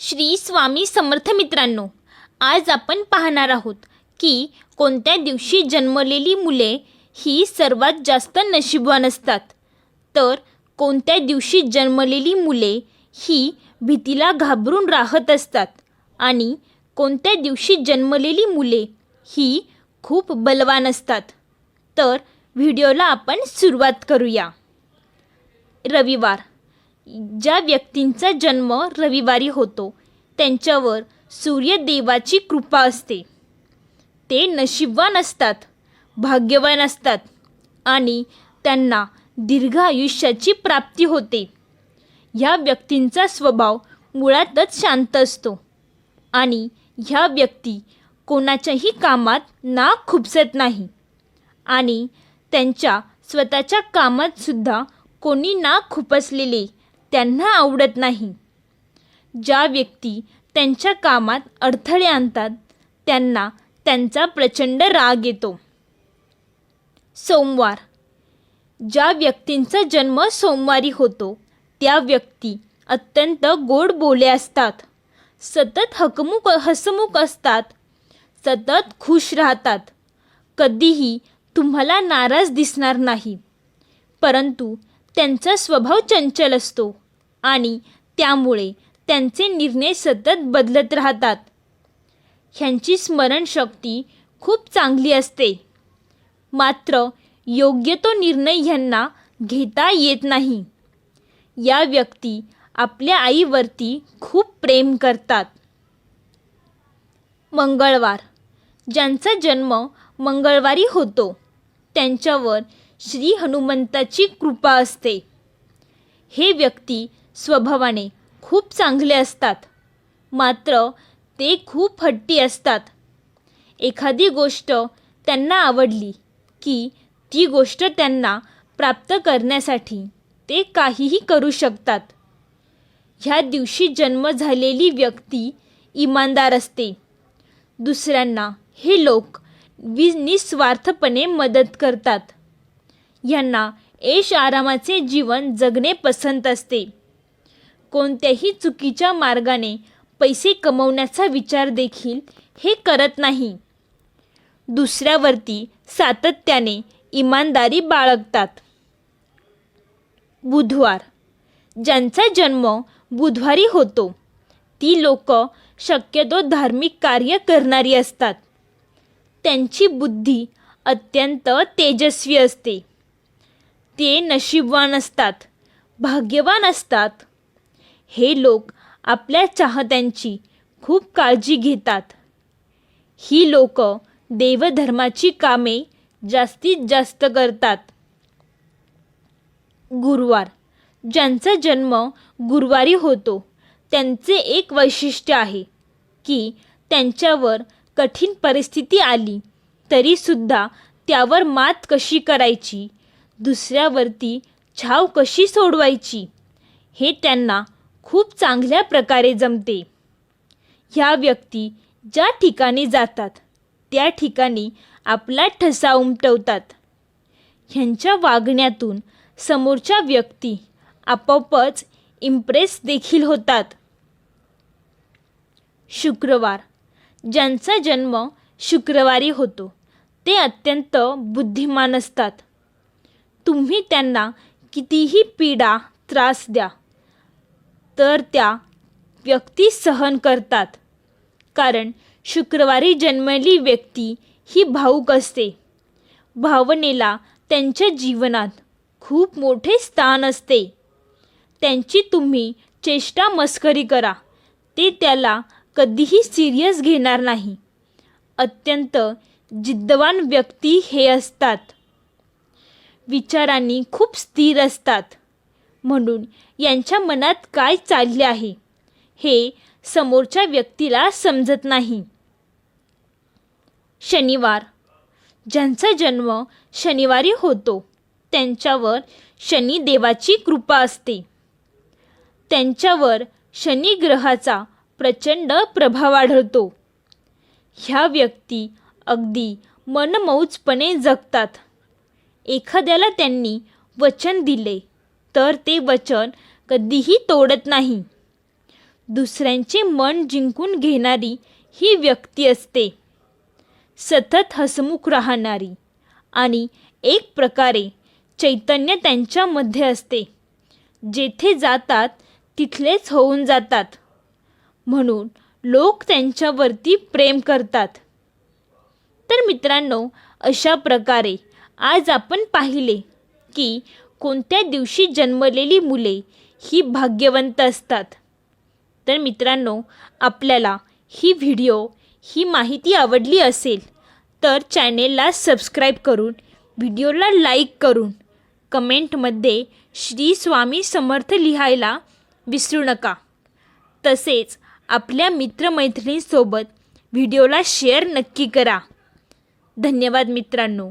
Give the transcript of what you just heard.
श्री स्वामी समर्थ मित्रांनो आज आपण पाहणार आहोत की कोणत्या दिवशी जन्मलेली मुले ही सर्वात जास्त नशीबवान असतात. तर कोणत्या दिवशी जन्मलेली मुले ही भीतीला घाबरून राहत असतात आणि कोणत्या दिवशी जन्मलेली मुले ही खूप बलवान असतात. तर व्हिडिओला आपण सुरुवात करूया. रविवार ज्या व्यक्तींचा जन्म रविवारी होतो त्यांच्यावर सूर्यदेवाची कृपा असते. ते नशीबवान असतात भाग्यवान असतात आणि त्यांना दीर्घ आयुष्याची प्राप्ती होते. ह्या व्यक्तींचा स्वभाव मुळातच शांत असतो आणि ह्या व्यक्ती कोणाच्याही कामात ना खुपसत नाही आणि त्यांच्या स्वतःच्या कामातसुद्धा कोणी ना खुपसलेले त्यांना आवडत नाही. ज्या व्यक्ती त्यांच्या कामात अडथळे आणतात त्यांना त्यांचा प्रचंड राग येतो. सोमवार. ज्या व्यक्तींचा जन्म सोमवारी होतो त्या व्यक्ती अत्यंत गोड बोले असतात. सतत हकमुक हसमुख असतात. सतत खुश राहतात. कधीही तुम्हाला नाराज दिसणार नाही. परंतु त्यांचा स्वभाव चंचल असतो आणि त्यामुळे त्यांचे निर्णय सतत बदलत राहतात. ह्यांची स्मरणशक्ती खूप चांगली असते. मात्र योग्य तो निर्णय ह्यांना घेता येत नाही. या व्यक्ती आपल्या आईवरती खूप प्रेम करतात. मंगळवार. ज्यांचा जन्म मंगळवारी होतो त्यांच्यावर श्री हनुमंताची कृपा असते. हे व्यक्ती स्वभावाने खूप चांगले असतात. मात्र ते खूप हट्टी असतात. एखादी गोष्ट त्यांना आवडली की ती गोष्ट त्यांना प्राप्त करण्यासाठी ते काहीही करू शकतात. ह्या दिवशी जन्म झालेली व्यक्ती इमानदार असते. दुसऱ्यांना हे लोक वि निस्वार्थपणे मदत करतात. यांना ऐश आरामाचे जीवन जगणे पसंत असते. कोणत्याही चुकीच्या मार्गाने पैसे कमवण्याचा विचार देखील हे करत नाही. दुसऱ्यावरती सातत्याने इमानदारी बाळगतात. बुधवार. ज्यांचा जन्म बुधवारी होतो ती लोक शक्यतो धार्मिक कार्य करणारी असतात. त्यांची बुद्धी अत्यंत तेजस्वी असते. ते नशीबवान असतात भाग्यवान असतात. हे लोक आपल्या चाहत्यांची खूप काळजी घेतात. ही लोक देवधर्माची कामे जास्तीत जास्त करतात. गुरुवार. ज्यांचा जन्म गुरुवारी होतो त्यांचे एक वैशिष्ट्य आहे की त्यांच्यावर कठीण परिस्थिती आली तरीसुद्धा त्यावर मात कशी करायची? दुसऱ्यावरती छाव कशी सोडवायची? हे त्यांना खूप चांगल्या प्रकारे जमते. ह्या व्यक्ती ज्या ठिकाणी जातात त्या ठिकाणी आपला ठसा उमटवतात. ह्यांच्या वागण्यातून समोरच्या व्यक्ती आपोआपच इम्प्रेस देखील होतात. शुक्रवार. ज्यांचा जन्म शुक्रवारी होतो ते अत्यंत बुद्धिमान असतात. तुम्ही त्यांना कितीही पीडा त्रास द्या तर त्या व्यक्ती सहन करतात. कारण शुक्रवारी जन्मलेली व्यक्ती ही भाऊक असते. भावनेला त्यांच्या जीवनात खूप मोठे स्थान असते. त्यांची तुम्ही चेष्टा मस्करी करा. ते त्याला कधीही सिरियस घेणार नाही. अत्यंत जिद्दवान व्यक्ती हे असतात. विचारांनी खूप स्थिर असतात. म्हणून यांच्या मनात काय चालले आहे हे समोरच्या व्यक्तीला समजत नाही. शनिवार. ज्यांचा जन्म शनिवारी होतो त्यांच्यावर शनिदेवाची कृपा असते. त्यांच्यावर शनी ग्रहाचा प्रचंड प्रभाव आढळतो. ह्या व्यक्ती अगदी मनमौजपणे जगतात. एखाद्याला त्यांनी वचन दिले तर ते वचन कधीही तोडत नाही. दुसऱ्यांचे मन जिंकून घेणारी ही व्यक्ती असते. सतत हसमुख राहणारी आणि एक प्रकारे चैतन्य त्यांच्यामध्ये असते. जेथे जातात तिथलेच होऊन जातात. म्हणून लोक त्यांच्यावरती प्रेम करतात. तर मित्रांनो अशा प्रकारे आज आपण पाहिले की कोणत्या दिवशी जन्मलेली मुले ही भाग्यवंत असतात. तर मित्रांनो आपल्याला ही व्हिडिओ ही माहिती आवडली असेल तर चॅनेलला सबस्क्राईब करून व्हिडिओला लाईक करून कमेंटमध्ये श्री स्वामी समर्थ लिहायला विसरू नका. तसेच आपल्या मित्रमैत्रिणींसोबत व्हिडिओला शेअर नक्की करा. धन्यवाद मित्रांनो.